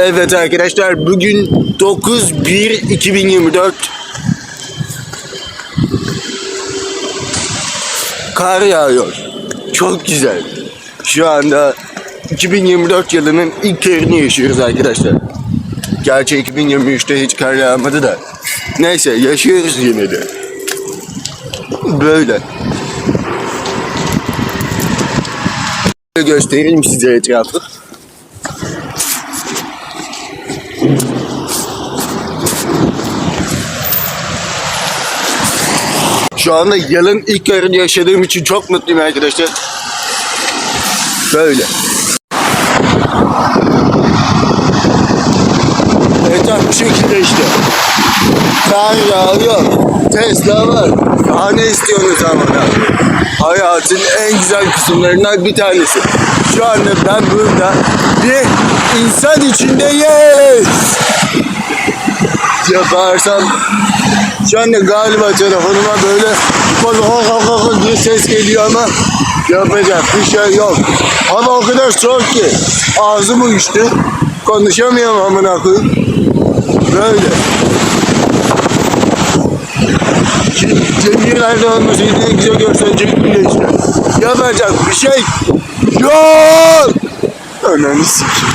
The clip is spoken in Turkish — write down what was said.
Evet arkadaşlar bugün 9-1-2024 Kar yağıyor. Çok güzel. Şu anda 2024 yılının ilk karını yaşıyoruz arkadaşlar. Gerçi 2023'te hiç kar yağmadı da. Neyse yaşıyoruz yine de. Böyle. Göstereyim size etrafı. Şu anda yılın ilk karını yaşadığım için çok mutluyum arkadaşlar. Böyle. Evet abi bu şekilde işte. Kar yağıyor. Tesla var. Daha ne istiyorsunuz ama Hayatın en güzel kısımlarından bir tanesi. Şu anda ben burada bir insan içindeyiz. Yaparsam şu anda galiba telefonuma böyle ho ho ho ho diye ses geliyor ama yapacak bir şey yok. Hava o kadar soğuk ki ağzım uyuştu. Konuşamıyorum amına koyayım. Böyle. Cemilerde olmasaydı ne güzel gösterecek bile işte. Yapacak bir şey yok. Ananı sikeyim.